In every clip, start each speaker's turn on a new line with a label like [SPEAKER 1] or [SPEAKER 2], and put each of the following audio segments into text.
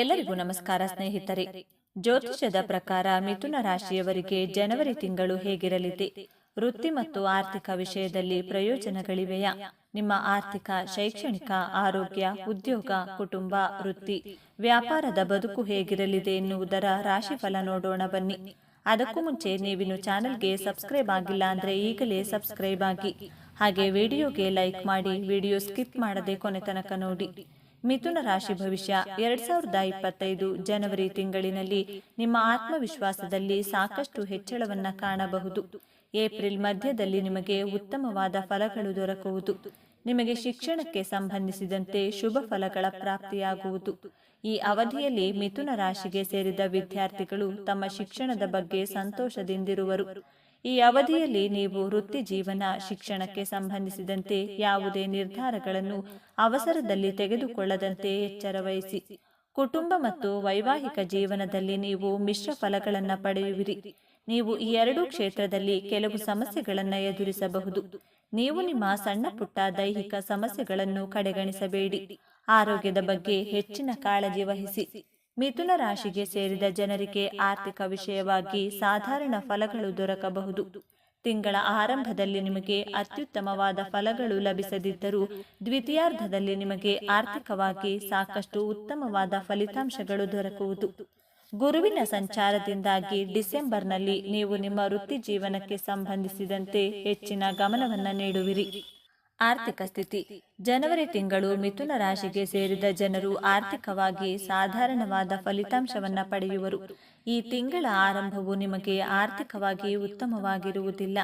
[SPEAKER 1] ಎಲ್ಲರಿಗೂ ನಮಸ್ಕಾರ ಸ್ನೇಹಿತರೆ. ಜ್ಯೋತಿಷ್ಯದ ಪ್ರಕಾರ ಮಿಥುನ ರಾಶಿಯವರಿಗೆ ಜನವರಿ ತಿಂಗಳು ಹೇಗಿರಲಿದೆ? ವೃತ್ತಿ ಮತ್ತು ಆರ್ಥಿಕ ವಿಷಯದಲ್ಲಿ ಪ್ರಯೋಜನಗಳಿವೆಯಾ? ನಿಮ್ಮ ಆರ್ಥಿಕ, ಶೈಕ್ಷಣಿಕ, ಆರೋಗ್ಯ, ಉದ್ಯೋಗ, ಕುಟುಂಬ, ವೃತ್ತಿ, ವ್ಯಾಪಾರದ ಬದುಕು ಹೇಗಿರಲಿದೆ ಎನ್ನುವುದರ ರಾಶಿಫಲ ನೋಡೋಣ ಬನ್ನಿ. ಅದಕ್ಕೂ ಮುಂಚೆ ನೀವಿನ್ನು ಚಾನೆಲ್ಗೆ ಸಬ್ಸ್ಕ್ರೈಬ್ ಆಗಿಲ್ಲ ಅಂದ್ರೆ ಈಗಲೇ ಸಬ್ಸ್ಕ್ರೈಬ್ ಆಗಿ. ಹಾಗೆ ವಿಡಿಯೋಗೆ ಲೈಕ್ ಮಾಡಿ ವಿಡಿಯೋ ಸ್ಕಿಪ್ ಮಾಡದೆ ಕೊನೆ ತನಕ ನೋಡಿ. ಮಿಥುನ ರಾಶಿ ಭವಿಷ್ಯ ಎರಡ್ ಸಾವಿರದ ಇಪ್ಪತ್ತೈದು ಜನವರಿ ತಿಂಗಳಿನಲ್ಲಿ ನಿಮ್ಮ ಆತ್ಮವಿಶ್ವಾಸದಲ್ಲಿ ಸಾಕಷ್ಟು ಹೆಚ್ಚಳವನ್ನ ಕಾಣಬಹುದು. ಏಪ್ರಿಲ್ ಮಧ್ಯದಲ್ಲಿ ನಿಮಗೆ ಉತ್ತಮವಾದ ಫಲಗಳು ದೊರಕುವುದು. ನಿಮಗೆ ಶಿಕ್ಷಣಕ್ಕೆ ಸಂಬಂಧಿಸಿದಂತೆ ಶುಭ ಫಲಗಳ ಪ್ರಾಪ್ತಿಯಾಗುವುದು. ಈ ಅವಧಿಯಲ್ಲಿ ಮಿಥುನ ರಾಶಿಗೆ ಸೇರಿದ ವಿದ್ಯಾರ್ಥಿಗಳು ತಮ್ಮ ಶಿಕ್ಷಣದ ಬಗ್ಗೆ ಸಂತೋಷದಿಂದಿರುವರು. ಈ ಅವಧಿಯಲ್ಲಿ ನೀವು ವೃತ್ತಿ ಜೀವನ, ಶಿಕ್ಷಣಕ್ಕೆ ಸಂಬಂಧಿಸಿದಂತೆ ಯಾವುದೇ ನಿರ್ಧಾರಗಳನ್ನು ಅವಸರದಲ್ಲಿ ತೆಗೆದುಕೊಳ್ಳದಂತೆ ಎಚ್ಚರ ವಹಿಸಿ. ಕುಟುಂಬ ಮತ್ತು ವೈವಾಹಿಕ ಜೀವನದಲ್ಲಿ ನೀವು ಮಿಶ್ರ ಫಲಗಳನ್ನು ಪಡೆಯುವಿರಿ. ನೀವು ಈ ಎರಡೂ ಕ್ಷೇತ್ರದಲ್ಲಿ ಕೆಲವು ಸಮಸ್ಯೆಗಳನ್ನು ಎದುರಿಸಬಹುದು. ನೀವು ನಿಮ್ಮ ಸಣ್ಣ ಪುಟ್ಟ ದೈಹಿಕ ಸಮಸ್ಯೆಗಳನ್ನು ಕಡೆಗಣಿಸಬೇಡಿ. ಆರೋಗ್ಯದ ಬಗ್ಗೆ ಹೆಚ್ಚಿನ ಕಾಳಜಿ ವಹಿಸಿ. ಮಿಥುನ ರಾಶಿಗೆ ಸೇರಿದ ಜನರಿಗೆ ಆರ್ಥಿಕ ವಿಷಯವಾಗಿ ಸಾಧಾರಣ ಫಲಗಳು ದೊರಕಬಹುದು. ತಿಂಗಳ ಆರಂಭದಲ್ಲಿ ನಿಮಗೆ ಅತ್ಯುತ್ತಮವಾದ ಫಲಗಳು ಲಭಿಸದಿದ್ದರೂ ದ್ವಿತೀಯಾರ್ಧದಲ್ಲಿ ನಿಮಗೆ ಆರ್ಥಿಕವಾಗಿ ಸಾಕಷ್ಟು ಉತ್ತಮವಾದ ಫಲಿತಾಂಶಗಳು ದೊರಕುವುದು. ಗುರುವಿನ ಸಂಚಾರದಿಂದಾಗಿ ಡಿಸೆಂಬರ್ನಲ್ಲಿ ನೀವು ನಿಮ್ಮ ವೃತ್ತಿ ಜೀವನಕ್ಕೆ ಸಂಬಂಧಿಸಿದಂತೆ ಹೆಚ್ಚಿನ ಗಮನವನ್ನು ನೀಡುವಿರಿ. ಆರ್ಥಿಕ ಸ್ಥಿತಿ. ಜನವರಿ ತಿಂಗಳು ಮಿಥುನ ರಾಶಿಗೆ ಸೇರಿದ ಜನರು ಆರ್ಥಿಕವಾಗಿ ಸಾಧಾರಣವಾದ ಫಲಿತಾಂಶವನ್ನ ಪಡೆಯುವರು. ಈ ತಿಂಗಳ ಆರಂಭವು ನಿಮಗೆ ಆರ್ಥಿಕವಾಗಿ ಉತ್ತಮವಾಗಿರುವುದಿಲ್ಲ.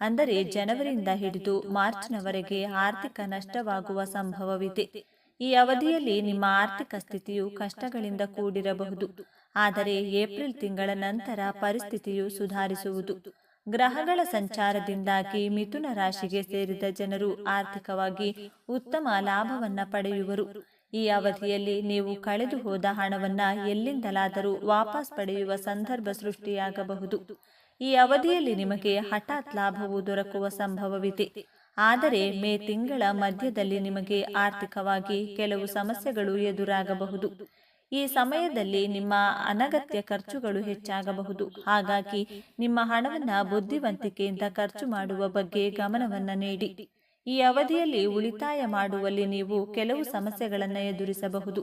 [SPEAKER 1] ಅಂದರೆ ಜನವರಿಯಿಂದ ಹಿಡಿದು ಮಾರ್ಚ್ನವರೆಗೆ ಆರ್ಥಿಕ ನಷ್ಟವಾಗುವ ಸಂಭವವಿದೆ. ಈ ಅವಧಿಯಲ್ಲಿ ನಿಮ್ಮ ಆರ್ಥಿಕ ಸ್ಥಿತಿಯು ಕಷ್ಟಗಳಿಂದ ಕೂಡಿರಬಹುದು. ಆದರೆ ಏಪ್ರಿಲ್ ತಿಂಗಳ ನಂತರ ಪರಿಸ್ಥಿತಿಯು ಸುಧಾರಿಸುವುದು. ಗ್ರಹಗಳ ಸಂಚಾರದಿಂದಾಗಿ ಮಿಥುನ ರಾಶಿಗೆ ಸೇರಿದ ಜನರು ಆರ್ಥಿಕವಾಗಿ ಉತ್ತಮ ಲಾಭವನ್ನ ಪಡೆಯುವರು. ಈ ಅವಧಿಯಲ್ಲಿ ನೀವು ಕಳೆದು ಹೋದ ಹಣವನ್ನ ಎಲ್ಲಿಂದಲಾದರೂ ವಾಪಸ್ ಪಡೆಯುವ ಸಂದರ್ಭ ಸೃಷ್ಟಿಯಾಗಬಹುದು. ಈ ಅವಧಿಯಲ್ಲಿ ನಿಮಗೆ ಹಠಾತ್ ಲಾಭವು ದೊರಕುವ ಸಂಭವವಿದೆ. ಆದರೆ ಮೇ ತಿಂಗಳ ಮಧ್ಯದಲ್ಲಿ ನಿಮಗೆ ಆರ್ಥಿಕವಾಗಿ ಕೆಲವು ಸಮಸ್ಯೆಗಳು ಎದುರಾಗಬಹುದು. ಈ ಸಮಯದಲ್ಲಿ ನಿಮ್ಮ ಅನಗತ್ಯ ಖರ್ಚುಗಳು ಹೆಚ್ಚಾಗಬಹುದು. ಹಾಗಾಗಿ ನಿಮ್ಮ ಹಣವನ್ನ ಬುದ್ಧಿವಂತಿಕೆಯಿಂದ ಖರ್ಚು ಮಾಡುವ ಬಗ್ಗೆ ಗಮನವನ್ನ ನೀಡಿ. ಈ ಅವಧಿಯಲ್ಲಿ ಉಳಿತಾಯ ಮಾಡುವಲ್ಲಿ ನೀವು ಕೆಲವು ಸಮಸ್ಯೆಗಳನ್ನು ಎದುರಿಸಬಹುದು.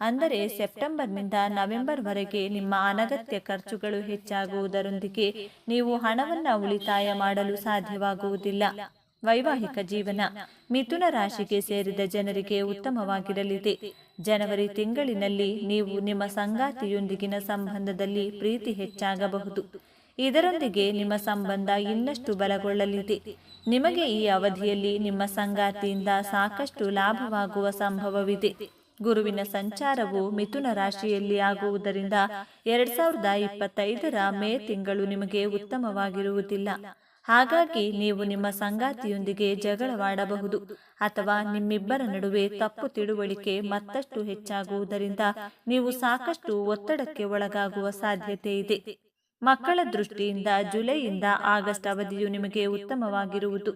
[SPEAKER 1] ಅಂದರೆ ಸೆಪ್ಟೆಂಬರ್ನಿಂದ ನವೆಂಬರ್ ವರೆಗೆ ನಿಮ್ಮ ಅನಗತ್ಯ ಖರ್ಚುಗಳು ಹೆಚ್ಚಾಗುವುದರೊಂದಿಗೆ ನೀವು ಹಣವನ್ನು ಉಳಿತಾಯ ಮಾಡಲು ಸಾಧ್ಯವಾಗುವುದಿಲ್ಲ. ವೈವಾಹಿಕ ಜೀವನ. ಮಿಥುನ ರಾಶಿಗೆ ಸೇರಿದ ಜನರಿಗೆ ಉತ್ತಮವಾಗಿರಲಿದೆ. ಜನವರಿ ತಿಂಗಳಿನಲ್ಲಿ ನೀವು ನಿಮ್ಮ ಸಂಗಾತಿಯೊಂದಿಗಿನ ಸಂಬಂಧದಲ್ಲಿ ಪ್ರೀತಿ ಹೆಚ್ಚಾಗಬಹುದು. ಇದರೊಂದಿಗೆ ನಿಮ್ಮ ಸಂಬಂಧ ಇನ್ನಷ್ಟು ಬಲಗೊಳ್ಳಲಿದೆ. ನಿಮಗೆ ಈ ಅವಧಿಯಲ್ಲಿ ನಿಮ್ಮ ಸಂಗಾತಿಯಿಂದ ಸಾಕಷ್ಟು ಲಾಭವಾಗುವ ಸಂಭವವಿದೆ. ಗುರುವಿನ ಸಂಚಾರವು ಮಿಥುನ ರಾಶಿಯಲ್ಲಿ ಆಗುವುದರಿಂದ ಎರಡ್ ಸಾವಿರದ ಇಪ್ಪತ್ತೈದರ ಮೇ ತಿಂಗಳು ನಿಮಗೆ ಉತ್ತಮವಾಗಿರುವುದಿಲ್ಲ. ಹಾಗಾಗಿ ನೀವು ನಿಮ್ಮ ಸಂಗಾತಿಯೊಂದಿಗೆ ಜಗಳವಾಡಬಹುದು ಅಥವಾ ನಿಮ್ಮಿಬ್ಬರ ನಡುವೆ ತಪ್ಪು ತಿಳುವಳಿಕೆ ಮತ್ತಷ್ಟು ಹೆಚ್ಚಾಗುವುದರಿಂದ ನೀವು ಸಾಕಷ್ಟು ಒತ್ತಡಕ್ಕೆ ಒಳಗಾಗುವ ಸಾಧ್ಯತೆ ಇದೆ. ಮಕ್ಕಳ ದೃಷ್ಟಿಯಿಂದ ಜುಲೈಯಿಂದ ಆಗಸ್ಟ್ ಅವಧಿಯು ನಿಮಗೆ ಉತ್ತಮವಾಗಿರುವುದು.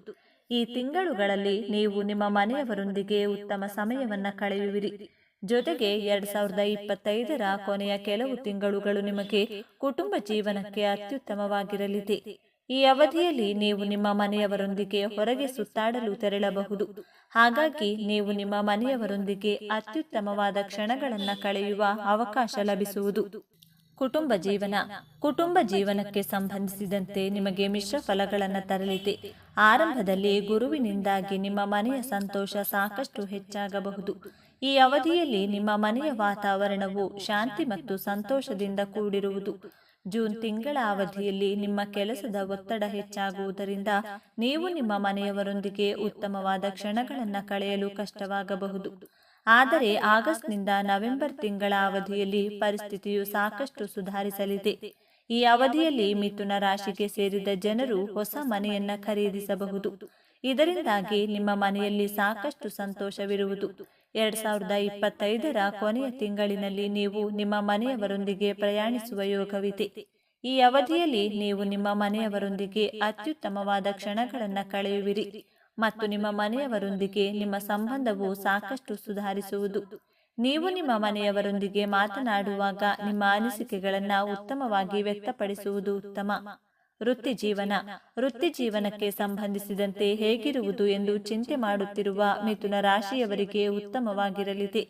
[SPEAKER 1] ಈ ತಿಂಗಳುಗಳಲ್ಲಿ ನೀವು ನಿಮ್ಮ ಮನೆಯವರೊಂದಿಗೆ ಉತ್ತಮ ಸಮಯವನ್ನು ಕಳೆಯುವಿರಿ. ಜೊತೆಗೆ ಎರಡ್ ಸಾವಿರದ ಇಪ್ಪತ್ತೈದರ ಕೊನೆಯ ಕೆಲವು ತಿಂಗಳುಗಳು ನಿಮಗೆ ಕುಟುಂಬ ಜೀವನಕ್ಕೆ ಅತ್ಯುತ್ತಮವಾಗಿರಲಿದೆ. ಈ ಅವಧಿಯಲ್ಲಿ ನೀವು ನಿಮ್ಮ ಮನೆಯವರೊಂದಿಗೆ ಹೊರಗೆ ಸುತ್ತಾಡಲು ತೆರಳಬಹುದು. ಹಾಗಾಗಿ ನೀವು ನಿಮ್ಮ ಮನೆಯವರೊಂದಿಗೆ ಅತ್ಯುತ್ತಮವಾದ ಕ್ಷಣಗಳನ್ನು ಕಳೆಯುವ ಅವಕಾಶ ಲಭಿಸುವುದು. ಕುಟುಂಬ ಜೀವನ. ಕುಟುಂಬ ಜೀವನಕ್ಕೆ ಸಂಬಂಧಿಸಿದಂತೆ ನಿಮಗೆ ಮಿಶ್ರ ಫಲಗಳನ್ನು ತರಲಿದೆ. ಆರಂಭದಲ್ಲಿ ಗುರುವಿನಿಂದಾಗಿ ನಿಮ್ಮ ಮನೆಯ ಸಂತೋಷ ಸಾಕಷ್ಟು ಹೆಚ್ಚಾಗಬಹುದು. ಈ ಅವಧಿಯಲ್ಲಿ ನಿಮ್ಮ ಮನೆಯ ವಾತಾವರಣವು ಶಾಂತಿ ಮತ್ತು ಸಂತೋಷದಿಂದ ಕೂಡಿರುವುದು. ಜೂನ್ ತಿಂಗಳ ಅವಧಿಯಲ್ಲಿ ನಿಮ್ಮ ಕೆಲಸದ ಒತ್ತಡ ಹೆಚ್ಚಾಗುವುದರಿಂದ ನೀವು ನಿಮ್ಮ ಮನೆಯವರೊಂದಿಗೆ ಉತ್ತಮವಾದ ಕ್ಷಣಗಳನ್ನು ಕಳೆಯಲು ಕಷ್ಟವಾಗಬಹುದು. ಆದರೆ ಆಗಸ್ಟ್ನಿಂದ ನವೆಂಬರ್ ತಿಂಗಳ ಅವಧಿಯಲ್ಲಿ ಪರಿಸ್ಥಿತಿಯು ಸಾಕಷ್ಟು ಸುಧಾರಿಸಲಿದೆ. ಈ ಅವಧಿಯಲ್ಲಿ ಮಿಥುನ ರಾಶಿಗೆ ಸೇರಿದ ಜನರು ಹೊಸ ಮನೆಯನ್ನ ಖರೀದಿಸಬಹುದು. ಇದರಿಂದಾಗಿ ನಿಮ್ಮ ಮನೆಯಲ್ಲಿ ಸಾಕಷ್ಟು ಸಂತೋಷವಿರುವುದು. ಎರಡ್ ಸಾವಿರದ ಇಪ್ಪತ್ತೈದರ ಕೊನೆಯ ತಿಂಗಳಿನಲ್ಲಿ ನೀವು ನಿಮ್ಮ ಮನೆಯವರೊಂದಿಗೆ ಪ್ರಯಾಣಿಸುವ ಯೋಗವಿದೆ. ಈ ಅವಧಿಯಲ್ಲಿ ನೀವು ನಿಮ್ಮ ಮನೆಯವರೊಂದಿಗೆ ಅತ್ಯುತ್ತಮವಾದ ಕ್ಷಣಗಳನ್ನು ಕಳೆಯುವಿರಿ ಮತ್ತು ನಿಮ್ಮ ಮನೆಯವರೊಂದಿಗೆ ನಿಮ್ಮ ಸಂಬಂಧವು ಸಾಕಷ್ಟು ಸುಧಾರಿಸುವುದು. ನೀವು ನಿಮ್ಮ ಮನೆಯವರೊಂದಿಗೆ ಮಾತನಾಡುವಾಗ ನಿಮ್ಮ ಅನಿಸಿಕೆಗಳನ್ನು ಉತ್ತಮವಾಗಿ ವ್ಯಕ್ತಪಡಿಸುವುದು ಉತ್ತಮ. ವೃತ್ತಿ ಜೀವನ ವೃತ್ತಿ ಜೀವನಕ್ಕೆ ಸಂಬಂಧಿಸಿದಂತೆ ಹೇಗಿರುವುದು ಎಂದು ಚಿಂತೆ ಮಾಡುತ್ತಿರುವ ಮಿಥುನ ರಾಶಿಯವರಿಗೆ ಉತ್ತಮವಾಗಿರಲಿದೆ.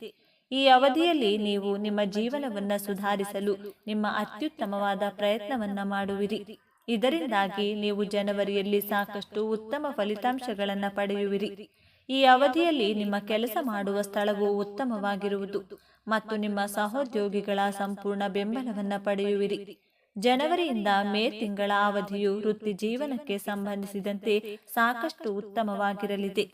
[SPEAKER 1] ಈ ಅವಧಿಯಲ್ಲಿ ನೀವು ನಿಮ್ಮ ಜೀವನವನ್ನ ಸುಧಾರಿಸಲು, ನಿಮ್ಮ ಅತ್ಯುತ್ತಮವಾದ ಪ್ರಯತ್ನವನ್ನ ಮಾಡುವಿರಿ. ಇದರಿಂದಾಗಿ ನೀವು ಜನವರಿಯಲ್ಲಿ ಸಾಕಷ್ಟು ಉತ್ತಮ ಫಲಿತಾಂಶಗಳನ್ನು ಪಡೆಯುವಿರಿ. ಈ ಅವಧಿಯಲ್ಲಿ ನಿಮ್ಮ ಕೆಲಸ ಮಾಡುವ ಸ್ಥಳವು ಉತ್ತಮವಾಗಿರುವುದು ಮತ್ತು ನಿಮ್ಮ ಸಹೋದ್ಯೋಗಿಗಳ ಸಂಪೂರ್ಣ ಬೆಂಬಲವನ್ನು ಪಡೆಯುವಿರಿ. ಜನವರಿಯಿಂದ ಮೇ ತಿಂಗಳ ಅವಧಿಯು ವೃತ್ತಿ ಜೀವನಕ್ಕೆ ಸಂಬಂಧಿಸಿದಂತೆ ಸಾಕಷ್ಟು ಉತ್ತಮವಾಗಿರಲಿದೆ.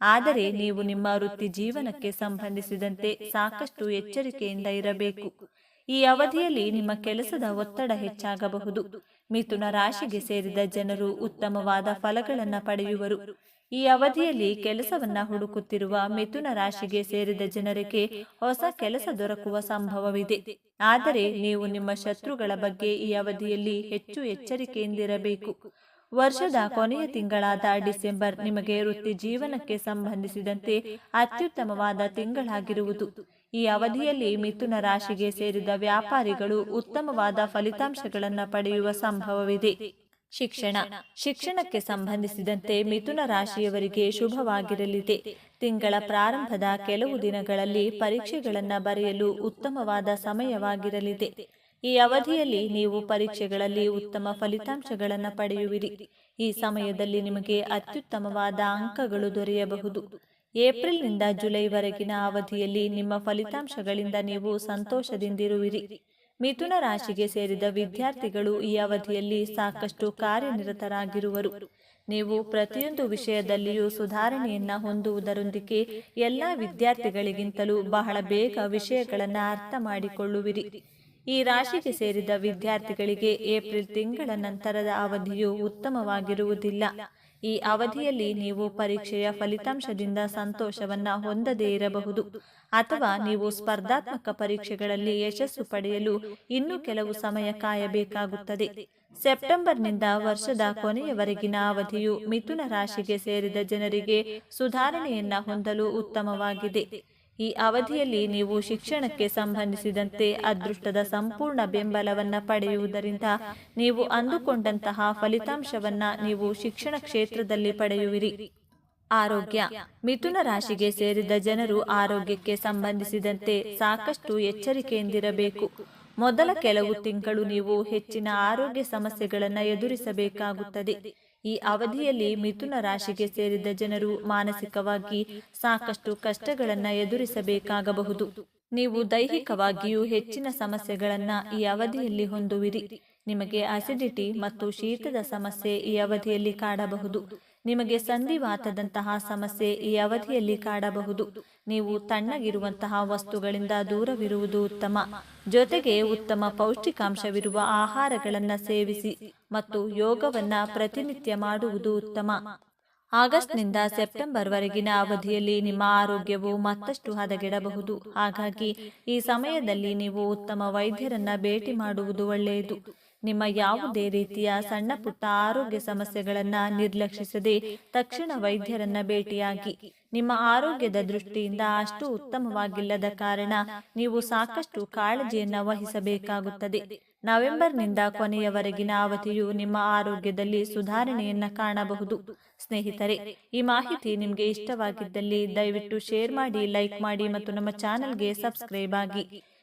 [SPEAKER 1] ಆದರೆ ನೀವು ನಿಮ್ಮ ವೃತ್ತಿ ಜೀವನಕ್ಕೆ ಸಂಬಂಧಿಸಿದಂತೆ ಸಾಕಷ್ಟು ಎಚ್ಚರಿಕೆಯಿಂದ ಇರಬೇಕು. ಈ ಅವಧಿಯಲ್ಲಿ ನಿಮ್ಮ ಕೆಲಸದ ಒತ್ತಡ ಹೆಚ್ಚಾಗಬಹುದು. ಮಿಥುನ ರಾಶಿಗೆ ಸೇರಿದ ಜನರು ಉತ್ತಮವಾದ ಫಲಗಳನ್ನು ಪಡೆಯುವರು. ಈ ಅವಧಿಯಲ್ಲಿ ಕೆಲಸವನ್ನ ಹುಡುಕುತ್ತಿರುವ ಮಿಥುನ ರಾಶಿಗೆ ಸೇರಿದ ಜನರಿಗೆ ಹೊಸ ಕೆಲಸ ದೊರಕುವ ಸಂಭವವಿದೆ. ಆದರೆ ನೀವು ನಿಮ್ಮ ಶತ್ರುಗಳ ಬಗ್ಗೆ ಈ ಅವಧಿಯಲ್ಲಿ ಹೆಚ್ಚು ಎಚ್ಚರಿಕೆಯಿಂದಿರಬೇಕು. ವರ್ಷದ ಕೊನೆಯ ತಿಂಗಳಾದ ಡಿಸೆಂಬರ್ ನಿಮಗೆ ವೃತ್ತಿ ಜೀವನಕ್ಕೆ ಸಂಬಂಧಿಸಿದಂತೆ ಅತ್ಯುತ್ತಮವಾದ ತಿಂಗಳಾಗಿರುವುದು. ಈ ಅವಧಿಯಲ್ಲಿ ಮಿಥುನ ರಾಶಿಗೆ ಸೇರಿದ ವ್ಯಾಪಾರಿಗಳು ಉತ್ತಮವಾದ ಫಲಿತಾಂಶಗಳನ್ನು ಪಡೆಯುವ ಸಂಭವವಿದೆ. ಶಿಕ್ಷಣ. ಶಿಕ್ಷಣಕ್ಕೆ ಸಂಬಂಧಿಸಿದಂತೆ ಮಿಥುನ ರಾಶಿಯವರಿಗೆ ಶುಭವಾಗಿರಲಿದೆ. ತಿಂಗಳ ಪ್ರಾರಂಭದ ಕೆಲವು ದಿನಗಳಲ್ಲಿ ಪರೀಕ್ಷೆಗಳನ್ನು ಬರೆಯಲು ಉತ್ತಮವಾದ ಸಮಯವಾಗಿರಲಿದೆ. ಈ ಅವಧಿಯಲ್ಲಿ ನೀವು ಪರೀಕ್ಷೆಗಳಲ್ಲಿ ಉತ್ತಮ ಫಲಿತಾಂಶಗಳನ್ನು ಪಡೆಯುವಿರಿ. ಈ ಸಮಯದಲ್ಲಿ ನಿಮಗೆ ಅತ್ಯುತ್ತಮವಾದ ಅಂಕಗಳು ದೊರೆಯಬಹುದು. ಏಪ್ರಿಲ್ನಿಂದ ಜುಲೈವರೆಗಿನ ಅವಧಿಯಲ್ಲಿ ನಿಮ್ಮ ಫಲಿತಾಂಶಗಳಿಂದ ನೀವು ಸಂತೋಷದಿಂದಿರುವಿರಿ. ಮಿಥುನ ರಾಶಿಗೆ ಸೇರಿದ ವಿದ್ಯಾರ್ಥಿಗಳು ಈ ಅವಧಿಯಲ್ಲಿ ಸಾಕಷ್ಟು ಕಾರ್ಯನಿರತರಾಗಿರುವರು. ನೀವು ಪ್ರತಿಯೊಂದು ವಿಷಯದಲ್ಲಿಯೂ ಸುಧಾರಣೆಯನ್ನ ಹೊಂದುವುದರೊಂದಿಗೆ ಎಲ್ಲ ವಿದ್ಯಾರ್ಥಿಗಳಿಗಿಂತಲೂ ಬಹಳ ಬೇಗ ವಿಷಯಗಳನ್ನು ಅರ್ಥ ಮಾಡಿಕೊಳ್ಳುವಿರಿ. ಈ ರಾಶಿಗೆ ಸೇರಿದ ವಿದ್ಯಾರ್ಥಿಗಳಿಗೆ ಏಪ್ರಿಲ್ ತಿಂಗಳ ನಂತರದ ಅವಧಿಯು ಉತ್ತಮವಾಗಿರುವುದಿಲ್ಲ. ಈ ಅವಧಿಯಲ್ಲಿ ನೀವು ಪರೀಕ್ಷೆಯ ಫಲಿತಾಂಶದಿಂದ ಸಂತೋಷವನ್ನ ಹೊಂದದೇ ಇರಬಹುದು. ಅಥವಾ ನೀವು ಸ್ಪರ್ಧಾತ್ಮಕ ಪರೀಕ್ಷೆಗಳಲ್ಲಿ ಯಶಸ್ಸು ಪಡೆಯಲು ಇನ್ನೂ ಕೆಲವು ಸಮಯ ಕಾಯಬೇಕಾಗುತ್ತದೆ. ಸೆಪ್ಟೆಂಬರ್ನಿಂದ ವರ್ಷದ ಕೊನೆಯವರೆಗಿನ ಅವಧಿಯು ಮಿಥುನ ರಾಶಿಗೆ ಸೇರಿದ ಜನರಿಗೆ ಸುಧಾರಣೆಯನ್ನ ಹೊಂದಲು ಉತ್ತಮವಾಗಿದೆ. ಈ ಅವಧಿಯಲ್ಲಿ ನೀವು ಶಿಕ್ಷಣಕ್ಕೆ ಸಂಬಂಧಿಸಿದಂತೆ ಅದೃಷ್ಟದ ಸಂಪೂರ್ಣ ಬೆಂಬಲವನ್ನು ಪಡೆಯುವುದರಿಂದ ನೀವು ಅಂದುಕೊಂಡಂತಹ ಫಲಿತಾಂಶವನ್ನ ನೀವು ಶಿಕ್ಷಣ ಕ್ಷೇತ್ರದಲ್ಲಿ ಪಡೆಯುವಿರಿ. ಆರೋಗ್ಯ. ಮಿಥುನ ರಾಶಿಗೆ ಸೇರಿದ ಜನರು ಆರೋಗ್ಯಕ್ಕೆ ಸಂಬಂಧಿಸಿದಂತೆ ಸಾಕಷ್ಟು ಎಚ್ಚರಿಕೆಯಿಂದಿರಬೇಕು. ಮೊದಲ ಕೆಲವು ತಿಂಗಳು ನೀವು ಹೆಚ್ಚಿನ ಆರೋಗ್ಯ ಸಮಸ್ಯೆಗಳನ್ನು ಎದುರಿಸಬೇಕಾಗುತ್ತದೆ. ಈ ಅವಧಿಯಲ್ಲಿ ಮಿಥುನ ರಾಶಿಗೆ ಸೇರಿದ ಜನರು ಮಾನಸಿಕವಾಗಿ ಸಾಕಷ್ಟು ಕಷ್ಟಗಳನ್ನು ಎದುರಿಸಬೇಕಾಗಬಹುದು. ನೀವು ದೈಹಿಕವಾಗಿಯೂ ಹೆಚ್ಚಿನ ಸಮಸ್ಯೆಗಳನ್ನು ಈ ಅವಧಿಯಲ್ಲಿ ಹೊಂದುವಿರಿ. ನಿಮಗೆ ಅಸಿಡಿಟಿ ಮತ್ತು ಶೀತದ ಸಮಸ್ಯೆ ಈ ಅವಧಿಯಲ್ಲಿ ಕಾಡಬಹುದು. ನಿಮಗೆ ಸಂಧಿವಾತದಂತಹ ಸಮಸ್ಯೆ ಈ ಅವಧಿಯಲ್ಲಿ ಕಾಡಬಹುದು. ನೀವು ತಣ್ಣಗಿರುವಂತಹ ವಸ್ತುಗಳಿಂದ ದೂರವಿರುವುದು ಉತ್ತಮ. ಜೊತೆಗೆ ಉತ್ತಮ ಪೌಷ್ಟಿಕಾಂಶವಿರುವ ಆಹಾರಗಳನ್ನು ಸೇವಿಸಿ ಮತ್ತು ಯೋಗವನ್ನು ಪ್ರತಿನಿತ್ಯ ಮಾಡುವುದು ಉತ್ತಮ. ಆಗಸ್ಟ್ನಿಂದ ಸೆಪ್ಟೆಂಬರ್ ವರೆಗಿನ ಅವಧಿಯಲ್ಲಿ ನಿಮ್ಮ ಆರೋಗ್ಯವು ಮತ್ತಷ್ಟು ಹದಗೆಡಬಹುದು. ಹಾಗಾಗಿ ಈ ಸಮಯದಲ್ಲಿ ನೀವು ಉತ್ತಮ ವೈದ್ಯರನ್ನ ಭೇಟಿ ಮಾಡುವುದು ಒಳ್ಳೆಯದು. ನಿಮ್ಮ ಯಾವುದೇ ರೀತಿಯ ಸಣ್ಣ ಪುಟ್ಟ ಆರೋಗ್ಯ ಸಮಸ್ಯೆಗಳನ್ನ ನಿರ್ಲಕ್ಷಿಸದೆ ತಕ್ಷಣ ವೈದ್ಯರನ್ನ ಭೇಟಿಯಾಗಿ. ನಿಮ್ಮ ಆರೋಗ್ಯದ ದೃಷ್ಟಿಯಿಂದ ಅಷ್ಟು ಉತ್ತಮವಾಗಿಲ್ಲದ ಕಾರಣ ನೀವು ಸಾಕಷ್ಟು ಕಾಳಜಿಯನ್ನ ವಹಿಸಬೇಕಾಗುತ್ತದೆ. ನವೆಂಬರ್ನಿಂದ ಕೊನೆಯವರೆಗಿನ ಅವಧಿಯು ನಿಮ್ಮ ಆರೋಗ್ಯದಲ್ಲಿ ಸುಧಾರಣೆಯನ್ನ ಕಾಣಬಹುದು. ಸ್ನೇಹಿತರೆ, ಈ ಮಾಹಿತಿ ನಿಮಗೆ ಇಷ್ಟವಾಗಿದ್ದಲ್ಲಿ ದಯವಿಟ್ಟು ಶೇರ್ ಮಾಡಿ, ಲೈಕ್ ಮಾಡಿ ಮತ್ತು ನಮ್ಮ ಚಾನಲ್ಗೆ ಸಬ್ಸ್ಕ್ರೈಬ್ ಆಗಿ.